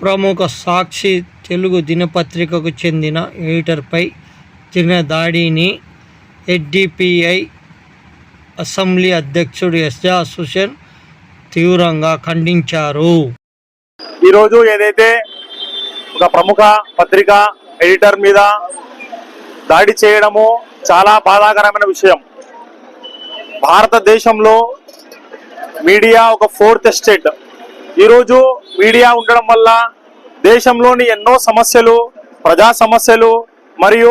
ప్రముఖ సాక్షి తెలుగు దినపత్రికకు చెందిన ఎడిటర్పై జరిగిన దాడిని ఎస్డిపిఐ అసెంబ్లీ అధ్యక్షుడు ఎస్జాస్ హుసేన్ తీవ్రంగా ఖండించారు. ఈరోజు ఏదైతే ఒక ప్రముఖ పత్రిక ఎడిటర్ మీద దాడి చేయడము చాలా బాధాకరమైన విషయం. భారతదేశంలో మీడియా ఒక ఫోర్త్ ఎస్టేట్ ఈరోజు మీడియా ఉండడం వల్ల దేశంలోని ఎన్నో సమస్యలు ప్రజా సమస్యలు మరియు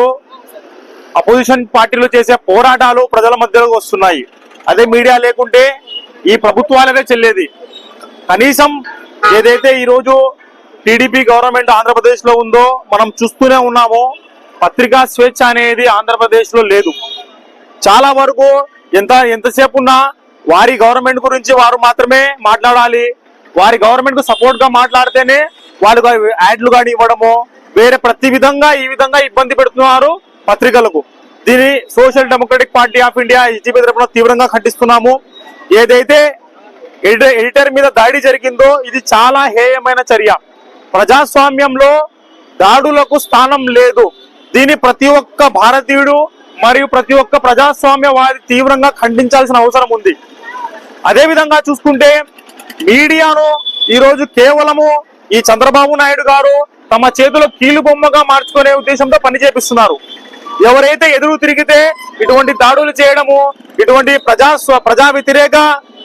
అపోజిషన్ పార్టీలు చేసే పోరాటాలు ప్రజల మధ్యలోకి వస్తున్నాయి. అదే మీడియా లేకుంటే ఈ ప్రభుత్వాలనే చెల్లేది. కనీసం ఏదైతే ఈరోజు టీడీపీ గవర్నమెంట్ ఆంధ్రప్రదేశ్లో ఉందో మనం చూస్తూనే ఉన్నామో పత్రికా స్వేచ్ఛ అనేది ఆంధ్రప్రదేశ్లో లేదు. చాలా వరకు ఎంత ఎంతసేపు ఉన్నా వారి గవర్నమెంట్ గురించి వారు మాత్రమే మాట్లాడాలి. వారి గవర్నమెంట్కు సపోర్ట్గా మాట్లాడితేనే వాళ్ళు యాడ్లు కానీ ఇవ్వడము వేరే ప్రతి విధంగా ఈ విధంగా ఇబ్బంది పెడుతున్నారు పత్రికలకు. దీని social democratic party of India SGP తరఫున తీవ్రంగా ఖండిస్తున్నాము. ఏదైతే ఎడిటర్ ఎడిటర్ మీద దాడి జరిగిందో ఇది చాలా హేయమైన చర్య. ప్రజాస్వామ్యంలో దాడులకు స్థానం లేదు. దీన్ని ప్రతి ఒక్క భారతీయుడు మరియు ప్రతి ఒక్క ప్రజాస్వామ్యవాది తీవ్రంగా ఖండించాల్సిన అవసరం ఉంది. అదే విధంగా చూసుకుంటే మీడియాను ఈ రోజు కేవలము ఈ చంద్రబాబు నాయుడు గారు తమ చేతిలో కీలు బొమ్మగా మార్చుకునే ఉద్దేశంతో పనిచేపిస్తున్నారు. ఎవరైతే ఎదురు తిరిగితే ఇటువంటి దాడులు చేయడము ఇటువంటి ప్రజా ప్రజా వ్యతిరేక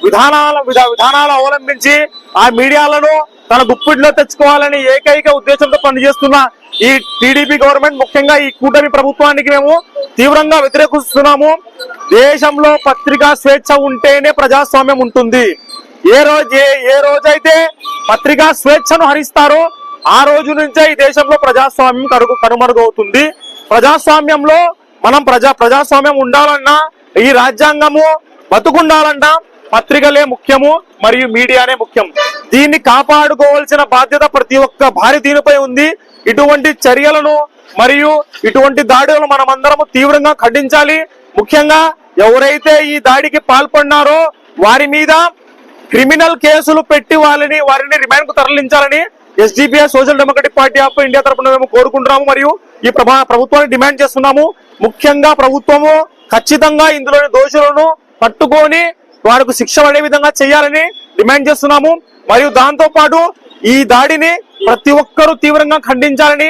విధానాల విధా- విధానాలు అవలంబించి ఆ మీడియాలను తన గుప్పిడిలో తెచ్చుకోవాలని ఏకైక ఉద్దేశంతో పనిచేస్తున్న ఈ టీడీపీ గవర్నమెంట్ ముఖ్యంగా ఈ కూటమి ప్రభుత్వానికి మేము తీవ్రంగా వ్యతిరేకిస్తున్నాము. దేశంలో పత్రికా స్వేచ్ఛ ఉంటేనే ప్రజాస్వామ్యం ఉంటుంది. ఏ రోజు ఏ- రోజైతే పత్రికా స్వేచ్ఛను హరిస్తారో ఆ రోజు నుంచే ఈ దేశంలో ప్రజాస్వామ్యం కరుగు కనుమరుగవుతుంది. ప్రజాస్వామ్యంలో మనం ప్రజా ప్రజాస్వామ్యం ఉండాలన్నా ఈ రాజ్యాంగము బతుకుండాలన్నా పత్రికలే ముఖ్యము మరియు మీడియానే ముఖ్యం. దీన్ని కాపాడుకోవాల్సిన బాధ్యత ప్రతి ఒక్క భారతీయునిపై ఉంది. ఇటువంటి చర్యలను మరియు ఇటువంటి దాడులను మనమందరము తీవ్రంగా ఖండించాలి. ముఖ్యంగా ఎవరైతే ఈ దాడికి పాల్పడినారో వారి మీద క్రిమినల్ కేసులు పెట్టి వాళ్ళని వారిని రిమాండ్కు తరలించాలని SDPI social democratic party of India తరఫున మేము కోరుకుంటున్నాము. మరియు ఈ ప్రభుత్వాన్ని డిమాండ్ చేస్తున్నాము. ముఖ్యంగా ప్రభుత్వము ఖచ్చితంగా ఇందులోని దోషులను పట్టుకొని వారికి శిక్ష పడే విధంగా చేయాలని డిమాండ్ చేస్తున్నాము. మరియు దాంతో పాటు ఈ దాడిని ప్రతి ఒక్కరూ తీవ్రంగా ఖండించాలని